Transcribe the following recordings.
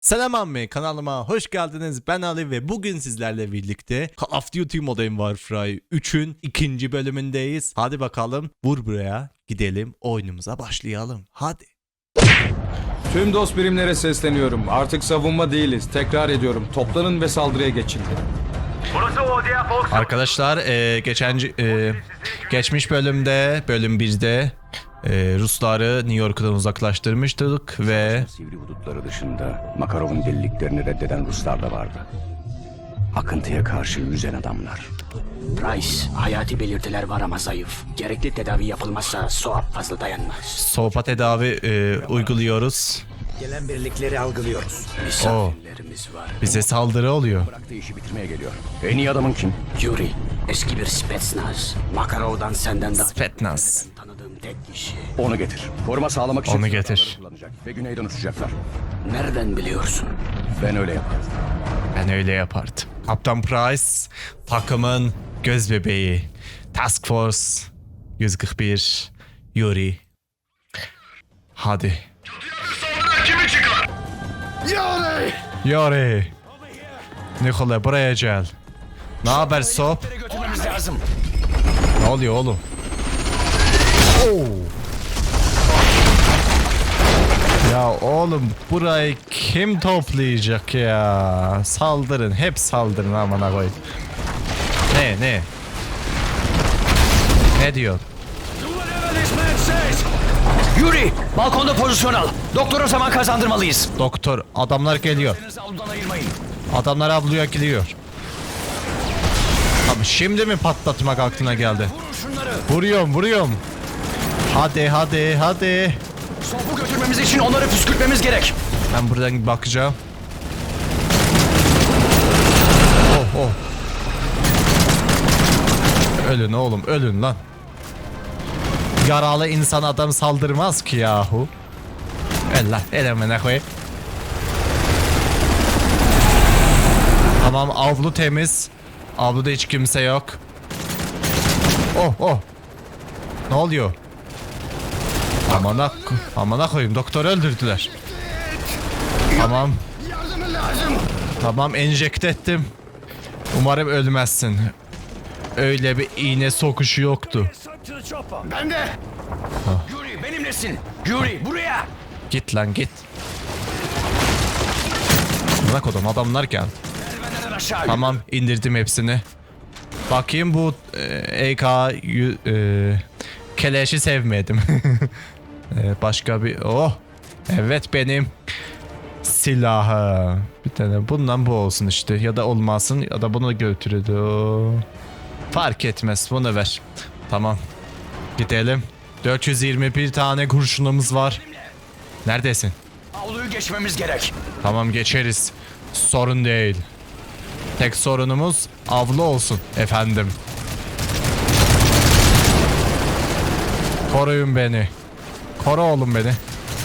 Selam ammi kanalıma hoş geldiniz. Ben Ali ve bugün sizlerle birlikte Call of Duty Modern Warfare 3'ün ikinci bölümündeyiz. Hadi bakalım vur buraya gidelim oyunumuza başlayalım. Hadi. Tüm dost birimlere sesleniyorum. Artık savunma değiliz. Tekrar ediyorum. Toplanın ve saldırıya geçin. Burası Odia Fox. Arkadaşlar e, geçen e, geçmiş bölümde bölüm 1'de e, Rusları New York'tan uzaklaştırmıştık ve Sivri hudutları dışında Makarov'un deliliklerini reddeden Ruslar da vardı. Akıntıya karşı yüzen adamlar. Price, hayati belirtiler var ama zayıf. Gerekli tedavi yapılmazsa soğuk fazla dayanmaz. soğupa tedavi e, uyguluyoruz. Gelen birlikleri algılıyoruz. Misafirlerimiz var. Bize saldırı oluyor. Bıraktığı işi bitirmeye geliyor. En iyi adamın kim? Yuri, eski bir Spetsnaz. Makarov'dan senden daha Spetsnaz. Tek kişi. Onu getir. Koruma sağlamak için Onu getir. kullanacak ve güneyden uçacaklar. Nereden biliyorsun? Ben öyle yaparım. Ben öyle yapardım. Kaptan Price takımın göz bebeği. Task Force 141 Yuri. Hadi. Yuri! Yuri! Nikola buraya gel. Ne haber Sop? Ne oluyor oğlum? Ya oğlum burayı kim toplayacak ya? Saldırın, hep saldırın amına koyayım. Ne ne? Ne diyor? Yuri, balkonda pozisyon al. Doktora zaman kazandırmalıyız. Doktor, adamlar geliyor. Adamlar avluya gidiyor. Abi şimdi mi patlatmak aklına geldi? Vuruyorum, vuruyorum. Hadi, hadi, hadi. Sopu götürmemiz için onları püskürtmemiz gerek. Ben buradan bakacağım. Oh oh. Ölün oğlum ölün lan. Yaralı insan adam saldırmaz ki yahu. El lan el amına koy. Tamam avlu temiz. Avluda hiç kimse yok. Oh oh. Ne oluyor? Amına, amına koyayım doktoru öldürdüler. Tamam. Tamam enjekte ettim. Umarım ölmezsin. Öyle bir iğne sokuşu yoktu. Ben de. Yuri benimlesin. Yuri buraya. Git lan git. Bırak odam adamlar geldi. Tamam indirdim hepsini. Bakayım bu e, EK e, keleşi sevmedim. E, başka bir oh. Evet benim silahı. Bir tane bundan bu olsun işte ya da olmasın ya da bunu götürürdü. o. Fark etmez bunu ver. Tamam. Gidelim. 421 tane kurşunumuz var. Neredesin? Avluyu geçmemiz gerek. Tamam geçeriz. Sorun değil. Tek sorunumuz avlu olsun efendim. Koruyun beni. Koru oğlum beni.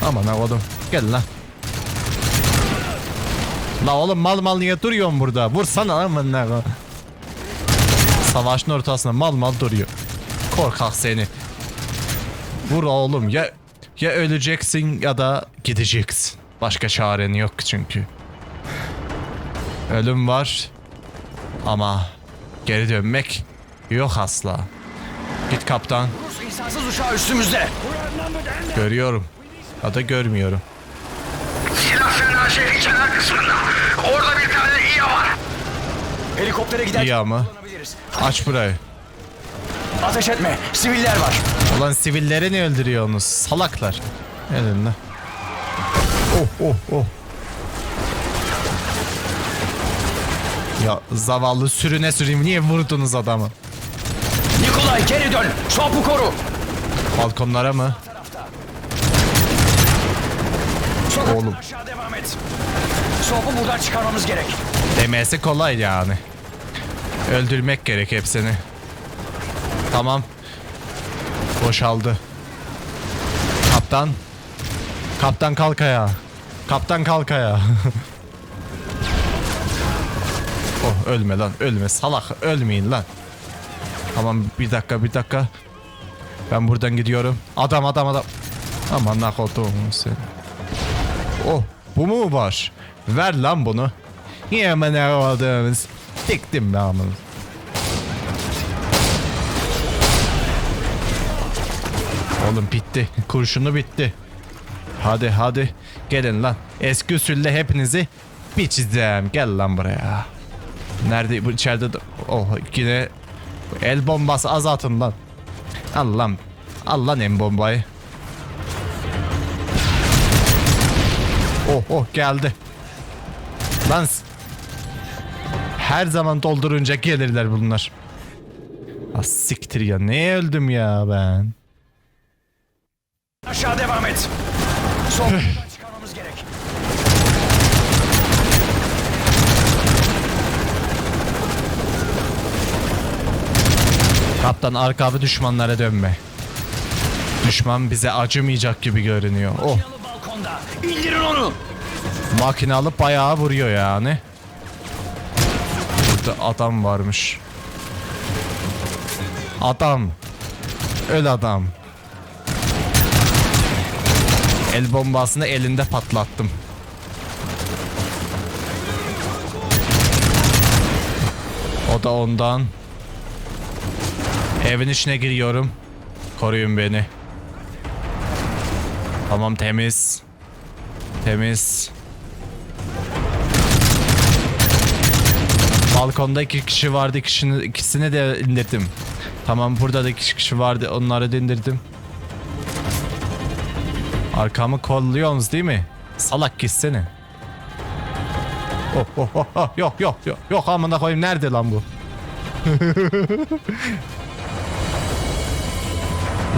Aman oğlum. Gel lan. La oğlum mal mal niye duruyorsun burada? Vursana aman ne Savaşın ortasında mal mal duruyor. Korkak seni. Vur oğlum ya ya öleceksin ya da gideceksin. Başka çaren yok çünkü. Ölüm var ama geri dönmek yok asla. Git kaptan. Rus insansız uçağı üstümüzde. Görüyorum. Ya da görmüyorum. Silah fena şehrin kenar kısmında. Orada bir tane iyi var. Helikoptere gider. İyi ama. Kullanabiliriz. Aç burayı. Ateş etme. Siviller var. Ulan sivilleri ne öldürüyorsunuz? Salaklar. Elinde. Oh oh oh. Ya zavallı sürüne süreyim niye vurdunuz adamı? Nikolay geri dön. Sopu koru. Balkonlara mı? Sokaktan Oğlum. aşağı devam et. Sopu buradan çıkarmamız gerek. Demesi kolay yani. Öldürmek gerek hepsini. Tamam. Boşaldı. Kaptan. Kaptan kalk ayağa. Kaptan kalk ayağa. oh ölme lan ölme salak ölmeyin lan. Tamam bir dakika bir dakika. Ben buradan gidiyorum. Adam adam adam. Aman ne kodum seni. Oh bu mu var? Ver lan bunu. Yemen aldığımız. Diktim ben bunu. Oğlum bitti. Kurşunu bitti. Hadi hadi. Gelin lan. Eski usulle hepinizi biçeceğim. Gel lan buraya. Nerede bu içeride de... Oh yine el bombası az atın lan. Al lan. Al lan en bombayı. Oh oh geldi. Lan her zaman doldurunca gelirler bunlar. Ah siktir ya neye öldüm ya ben. Aşağı devam et. Son çıkarmamız gerek. Kaptan arkamı düşmanlara dönme. Düşman bize acımayacak gibi görünüyor. Oh balkonda. İndirin onu. makine alıp bayağı vuruyor yani. Burada adam varmış. Adam. Öl adam. El bombasını elinde patlattım. O da ondan. Evin içine giriyorum. Koruyun beni. Tamam temiz. Temiz. Balkonda iki kişi vardı. Ikisini, ikisini de indirdim. Tamam burada da iki kişi vardı. Onları da indirdim. Arkamı kolluyorsunuz değil mi? Salak gitsene. Oh, oh, oh, oh. Yok yok yok. Yok amına koyayım nerede lan bu?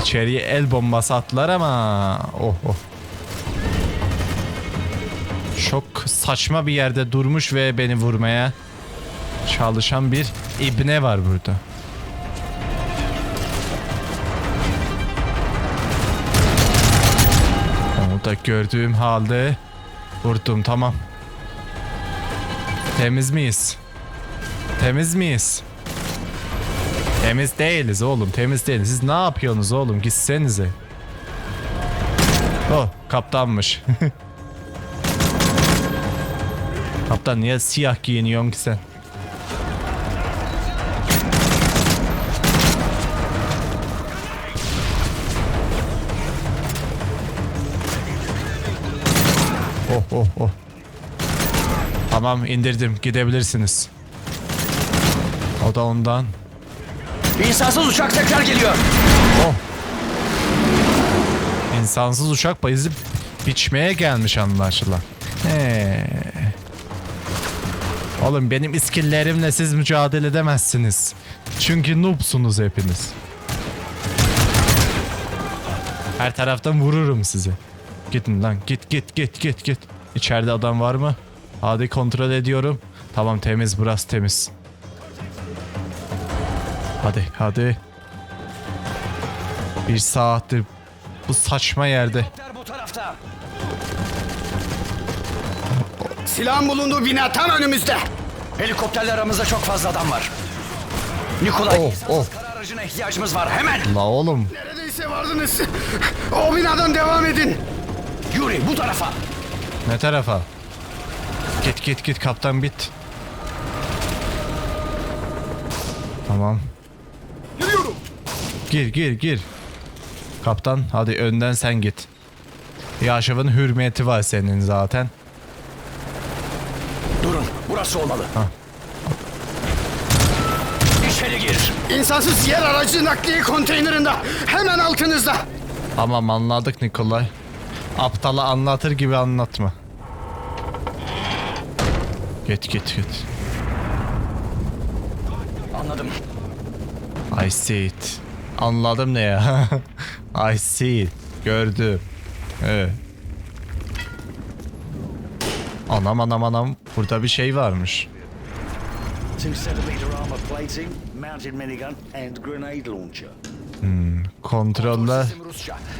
İçeriye el bombası attılar ama oh oh. Çok saçma bir yerde durmuş ve beni vurmaya çalışan bir ibne var burada. Onu da gördüğüm halde vurdum tamam. Temiz miyiz? Temiz miyiz? Temiz değiliz oğlum temiz değiliz. Siz ne yapıyorsunuz oğlum gitsenize. Oh kaptanmış. Kaptan niye siyah giyiniyorsun ki sen? Oh oh oh. Tamam indirdim gidebilirsiniz. O da ondan. İnsansız uçak tekrar geliyor. İnsansız uçak bizi biçmeye gelmiş anlaşılan. He. Oğlum benim iskillerimle siz mücadele edemezsiniz. Çünkü noobsunuz hepiniz. Her taraftan vururum sizi. Gidin lan git git git git git. İçeride adam var mı? Hadi kontrol ediyorum. Tamam temiz burası temiz. Hadi hadi. Bir saattir bu saçma yerde. Bu tarafta. Silahın bulunduğu bina tam önümüzde. Helikopterle aramızda çok fazla adam var. Nikolay, Oh, oh. kara aracına ihtiyacımız var. Hemen. La oğlum Neredeyse vardınız. O binadan devam edin. Yuri bu tarafa. ne tarafa? Git git git kaptan bit. Tamam. Gir gir gir. Kaptan hadi önden sen git. Yaşav'ın hürmeti var senin zaten. Durun. Burası olmalı. İçeri gir. İnsansız yer aracı nakliye konteynerinde. Hemen altınızda. Tamam anladık Nikolay. Aptala anlatır gibi anlatma. Git git git. Anladım. I see it. Anladım ne ya? I see. Gördüm. Evet. Anam anam anam. Burada bir şey varmış. Two centimeter armor plating, mounted minigun, and grenade launcher. Kontroller.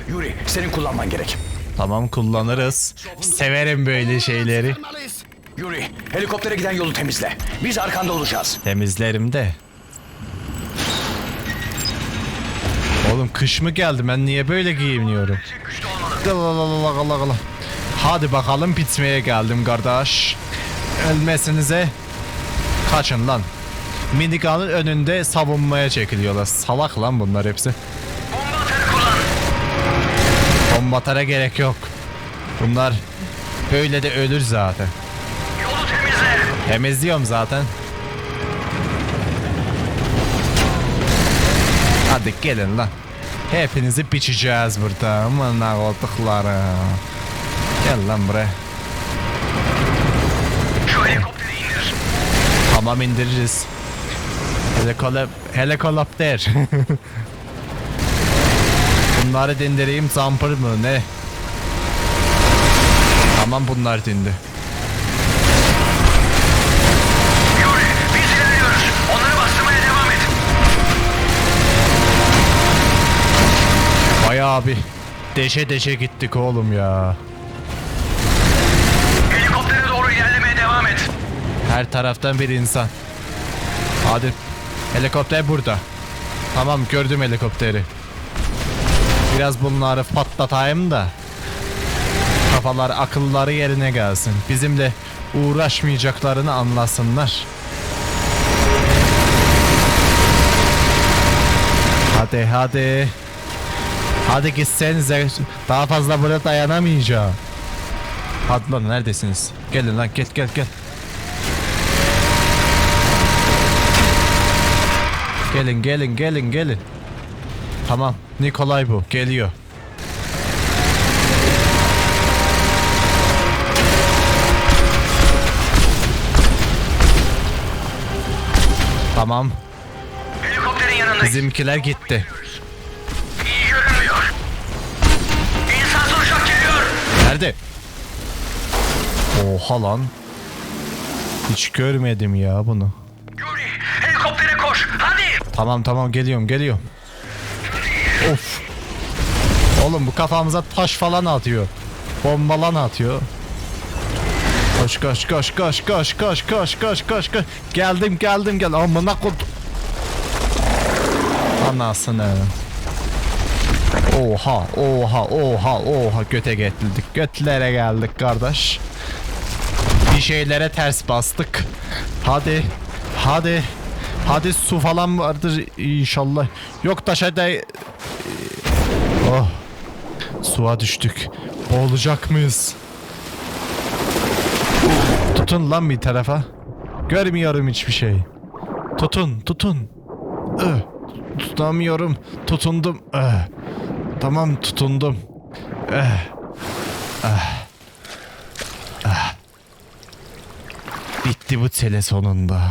Yuri senin kullanman gerek. Tamam kullanırız. Severim böyle şeyleri. Yuri helikoptere giden yolu temizle. Biz arkanda olacağız. Temizlerim de. Oğlum kış mı geldi? Ben niye böyle giyiniyorum? Hadi bakalım bitmeye geldim kardeş. Ölmesinize kaçın lan. Minigun'ın önünde savunmaya çekiliyorlar. Salak lan bunlar hepsi. Bomba. Kombatara gerek yok. Bunlar böyle de ölür zaten. Yolu temizle. Temizliyorum zaten. Hadi gelin lan. Hepinizi biçeceğiz burada. Aman oldukları. Gel lan buraya. Tamam indiririz. Helikole helikopter. Bunları dindireyim zampır mı ne? Tamam bunlar dindi. Bir deşe deşe gittik oğlum ya. Helikoptere doğru ilerlemeye devam et. Her taraftan bir insan. Hadi. Helikopter burada. Tamam gördüm helikopteri. Biraz bunları patlatayım da. Kafalar akılları yerine gelsin. Bizimle uğraşmayacaklarını anlasınlar. Hadi hadi. Hadi gitsenize. Daha fazla burada dayanamayacağım. Hadi lan neredesiniz? Gelin lan gel gel gel. Gelin gelin gelin gelin. Tamam Nikolay bu geliyor. Tamam Helikopterin yanındayız. bizimkiler gitti. Nerede? Oha lan. Hiç görmedim ya bunu. Yuri helikoptere koş. Hadi. Tamam tamam geliyorum geliyorum. Of. Oğlum bu kafamıza taş falan atıyor. Bombalan atıyor. Koş koş koş koş koş koş koş koş koş koş. Geldim geldim gel. Amına kod. Anasını. Oha oha oha oha göte getirdik. Götlere geldik kardeş. Bir şeylere ters bastık. Hadi. Hadi. Hadi su falan vardır inşallah. Yok taşa da... Oh. Suya düştük. Boğulacak mıyız? Tutun lan bir tarafa. Görmüyorum hiçbir şey. Tutun, tutun. Tutamıyorum. Tutundum. Ih. Tamam tutundum. Eh. Ah. Ah. Bitti bu tele sonunda.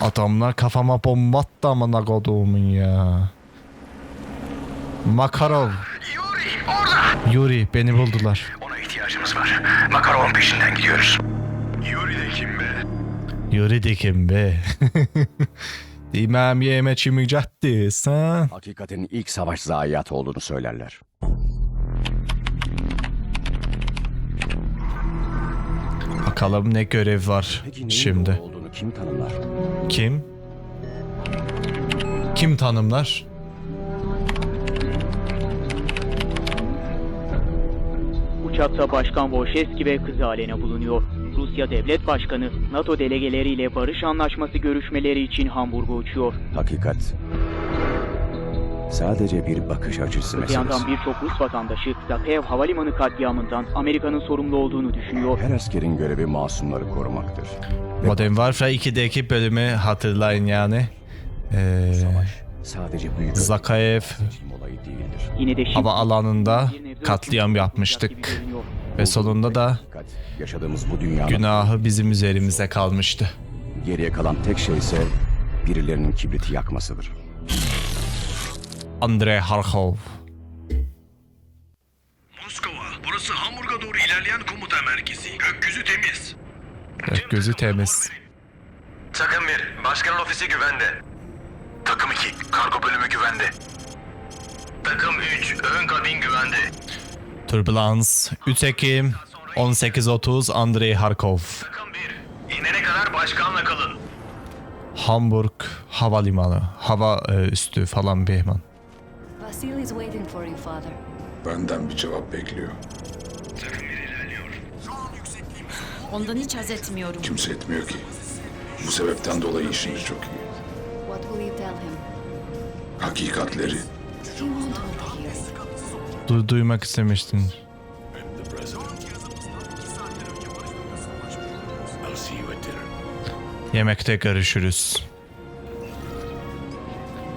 Adamlar kafama bomba attı amına koduğumun ya. Makarov, Yuri orada. Yuri beni buldular. Ona ihtiyacımız var. Makarov'un peşinden gidiyoruz. Yuri de kim be? Yuri de kim be? İmam yeme çimicattı ha? Hakikatin ilk savaş zayiatı olduğunu söylerler. Bakalım ne görev var Peki neyin şimdi. doğru olduğunu kim tanımlar? Kim? Kim tanımlar? Uçakta Başkan Volşevski ve kızı Alena bulunuyor. Rusya Devlet Başkanı NATO delegeleriyle barış anlaşması görüşmeleri için Hamburg'a uçuyor. Hakikat. Sadece bir bakış açısı Öte meselesi. yandan birçok Rus vatandaşı Zakev Havalimanı katliamından Amerika'nın sorumlu olduğunu düşünüyor. Her askerin görevi masumları korumaktır. Modern Warfare 2'deki bölümü hatırlayın yani. Ee, Sadece büyük Zakayev seçim olayı değildir. Yine de şimdi hava alanında bir katliam yapmıştık. Ve sonunda da yaşadığımız bu dünyanın günahı bizim üzerimize kalmıştı. geriye kalan tek şey ise birilerinin kibriti yakmasıdır. Andrei Harkov. Moskova. Burası Hamburg'a doğru ilerleyen komuta merkezi. Gökyüzü temiz. Gözü temiz. Takım 1. Başkanın ofisi güvende. Takım 2. Kargo bölümü güvende. Takım 3. Ön kabin güvende. Turbulans 3 Ekim 18.30 Andrei Harkov. Takım 1. İnene kadar başkanla kalın. Hamburg Havalimanı. Hava e, üstü falan bir hemen. Vasily's waiting for you, father. Benden bir cevap bekliyor. Ondan hiç haz etmiyorum. Kimse etmiyor ki. Bu sebepten dolayı işini çok iyi. Hakikatleri. Du- duymak istemiştin. Yemekte görüşürüz.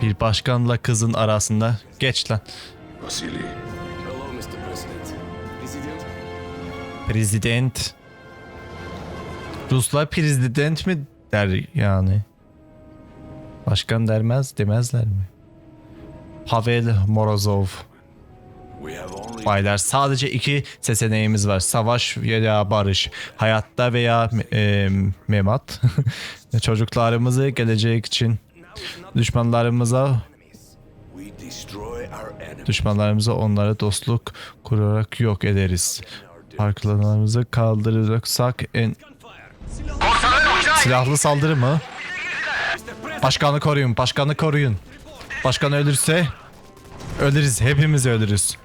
Bir başkanla kızın arasında. Geç lan. Vasili. Prezident. Ruslar prezident mi der yani? Başkan dermez demezler mi? Pavel Morozov. Baylar sadece iki seçeneğimiz var. Savaş veya barış. Hayatta veya e, memat. Çocuklarımızı gelecek için düşmanlarımıza düşmanlarımıza onlara dostluk kurarak yok ederiz. Farklarımızı kaldırırsak en silahlı saldırı mı? Başkanı koruyun, başkanı koruyun. Başkan ölürse ölürüz, hepimiz ölürüz.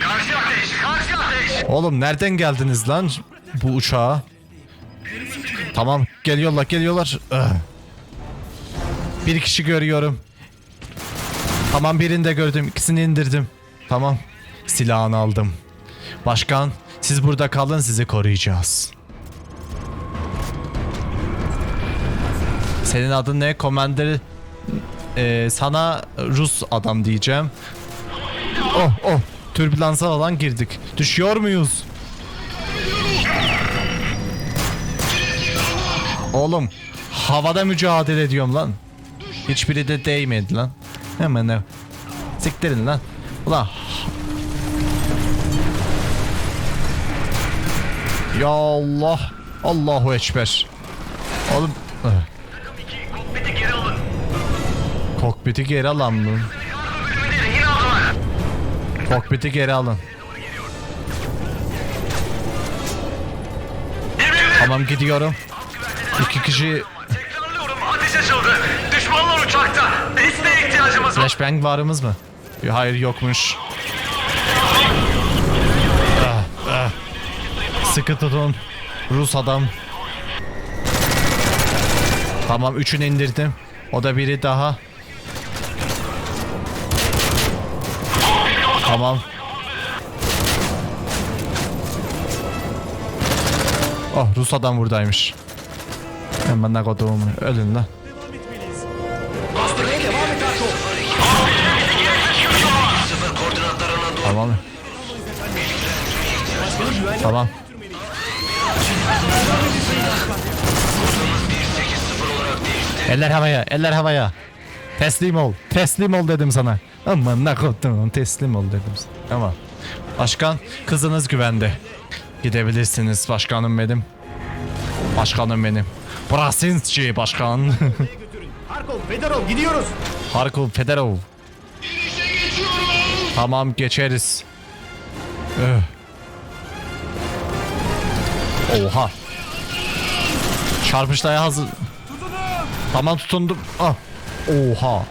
Karşı ateş! Karşı ateş! Oğlum nereden geldiniz lan bu uçağa? Tamam geliyorlar geliyorlar. Bir kişi görüyorum. Tamam birini de gördüm. ikisini indirdim. Tamam. Silahını aldım. Başkan siz burada kalın sizi koruyacağız. Senin adın ne? Commander Ee, sana Rus adam diyeceğim. Oh oh. Türbülansa alan girdik. Düşüyor muyuz? Oğlum havada mücadele ediyorum lan. Hiçbiri de değmedi lan. Hemen ev. Siktirin lan. Ulan. Ya Allah. Allahu Ekber. Oğlum. Kokpiti geri aldılar. Kokpiti geri alın. Tamam gidiyorum. İki kişi tekrarlıyorum. Ateş açıldı. Düşmanlar uçakta. Desteğe ihtiyacımız var. Flashbang varımız mı? Hayır yokmuş. Ah, ah. Sıkı tutun. Rus adam. Tamam üçünü indirdim. O da biri daha. Tamam. Oh Rus adam buradaymış. Hemen ne koduğumu. Ölün lan. Tamam. Tamam. Eller havaya, eller havaya. Teslim ol, teslim ol dedim sana. Aman ne korktum, teslim ol dedim sana. Tamam. Başkan, kızınız güvende. Gidebilirsiniz başkanım benim. Başkanım benim. Brasinski başkan. Harkov, Fedorov gidiyoruz. Harkov Federov. Tamam geçeriz. Öh. Oha. Çarpıştaya hazır. Tamam tutundum. Ah. Oha.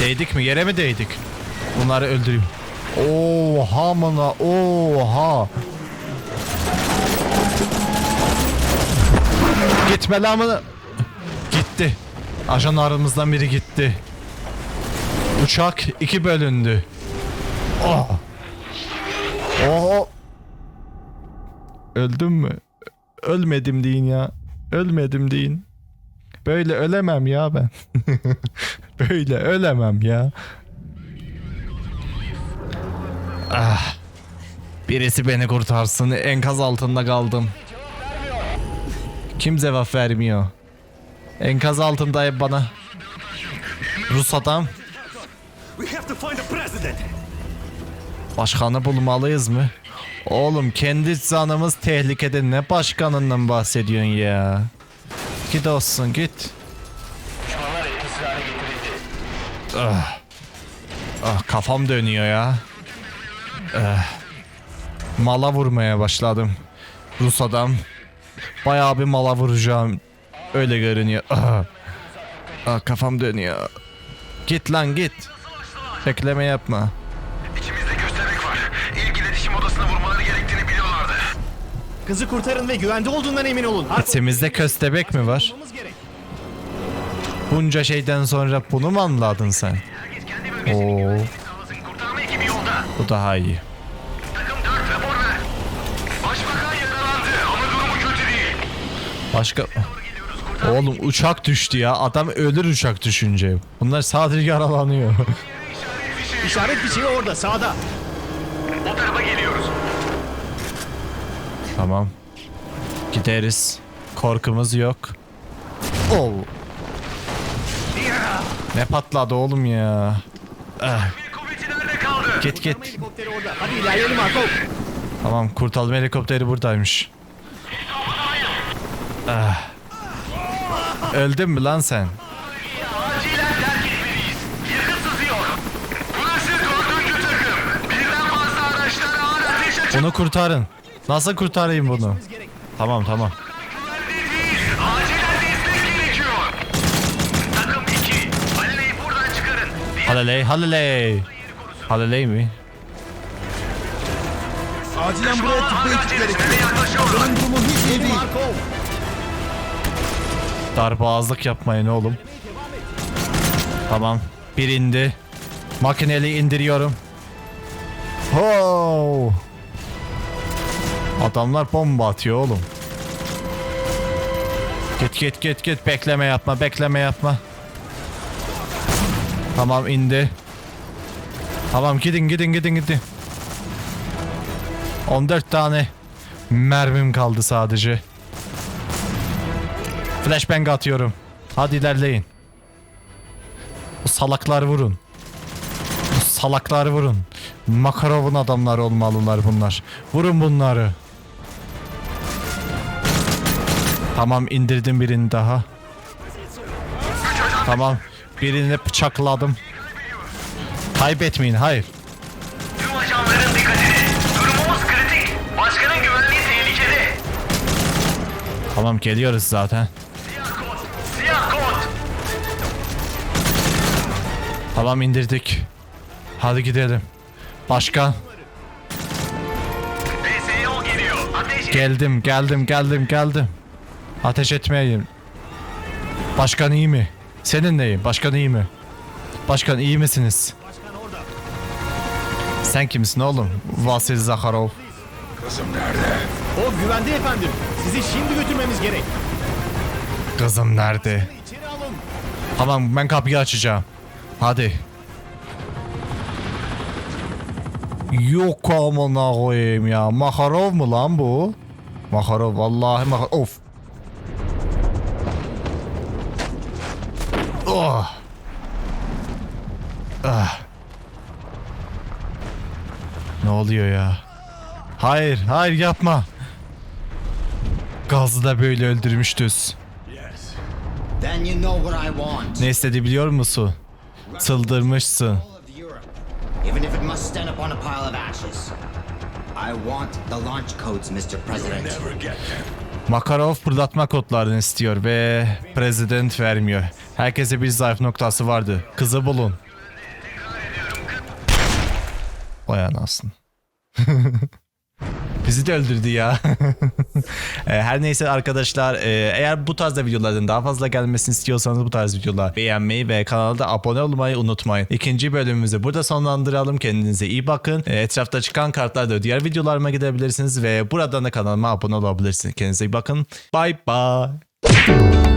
Değdik mi? Yere mi değdik? Bunları öldüreyim. Oha mına. Oha. Gitme lan mına. Gitti. Ajan aramızdan biri gitti. Uçak iki bölündü. Oh. Oh. Öldüm mü? Ölmedim deyin ya. Ölmedim deyin. Böyle ölemem ya ben. Böyle ölemem ya. Ah. Birisi beni kurtarsın. Enkaz altında kaldım. Kim cevap vermiyor? Enkaz altındayım bana. Rus adam. Başkanı bulmalıyız mı? Oğlum kendi canımız tehlikede ne başkanından bahsediyorsun ya? Git olsun git. Ah. Ah, kafam dönüyor ya. Ah. Mala vurmaya başladım. Rus adam. Bayağı bir mala vuracağım. Öyle görünüyor. Ah. Ah, kafam dönüyor. Git lan git. Bekleme yapma. Kızı kurtarın ve güvende olduğundan emin olun. İçimizde köstebek mi var? Bunca şeyden sonra bunu mu anladın sen? Oo. güvenliğini sağlasın. Kurtarma ekibi yolda. Bu daha iyi. Takım 4 rapor ver. Başbakan yaralandı ama durumu kötü değil. Başka... Oğlum uçak düştü ya. Adam ölür uçak düşünce. Bunlar sadece yaralanıyor. işaret fişeği. Orada sağda. O tarafa. Tamam. Gideriz. Korkumuz yok. Oo. Ne patladı oğlum ya. Ah, git git. Hadi ilerleyelim. Tamam kurtarma helikopteri buradaymış. Ah. Öldün mü lan sen? Bunu kurtarın. Nasıl kurtarayım bunu? Tamam tamam. güvendeyiz. Acilen destek gerekiyor. Takım 2. Aline'yi buradan çıkarın. Diğer Haliley, Haliley. Haliley mi? Acilen buraya tıbba ekipleri yaklaşıyorlar. Markov. Darboğazlık yapmayın oğlum. Tamam. Bir indi. Makineli indiriyorum. Ho! Adamlar bomba atıyor oğlum. Git git git git bekleme yapma bekleme yapma. Tamam indi. Tamam gidin gidin gidin gidin. 14 tane mermim kaldı sadece. Flashbang atıyorum. Hadi ilerleyin. Bu salaklar vurun. Bu salaklar vurun. Makarov'un adamları olmalılar bunlar. Vurun bunları. Tamam indirdim birini daha. Tamam. Birini bıçakladım. Kaybetmeyin hayır. Tüm ajanların dikkatini. Durumumuz kritik. Başkanın güvenliği tehlikede. Tamam geliyoruz zaten. Siyah kod. Siyah kod. Tamam indirdik. Hadi gidelim. Başkan. Geliyor. Ateş et. Geldim, geldim, geldim, geldim. Ateş etmeyin. Başkan iyi mi? Senin neyim? Başkan iyi mi? Başkan iyi misiniz? Sen kimsin oğlum? Vasil Zakharov. Kızım nerede? O güvende efendim. Sizi şimdi götürmemiz gerek. Kızım nerede? Tamam ben kapıyı açacağım. Hadi. Yok amına koyayım ya. Makarov mu lan bu? Makarov vallahi Makarov. Of. Oh. Ah. Ne oluyor ya? Hayır, hayır yapma. Gazı da böyle öldürmüştüz. Then you know what I want. Ne istedi biliyor musun? Çıldırmışsın. All of Europe. Even if it must stand upon a pile of ashes. I want the launch codes, Mr. President. Makarov fırlatma kodlarını istiyor ve prezident vermiyor. Herkese bir zayıf noktası vardı. Kızı bulun. Vay anasını. Bizi de öldürdü ya. E, Her neyse arkadaşlar e, eğer bu tarzda videoların daha fazla gelmesini istiyorsanız bu tarz videolar beğenmeyi ve kanala da abone olmayı unutmayın. İkinci bölümümüzü burada sonlandıralım. Kendinize iyi bakın. E, Etrafta çıkan kartlarda diğer videolarıma gidebilirsiniz ve buradan da kanalıma abone olabilirsiniz. Kendinize iyi bakın. Bye bye.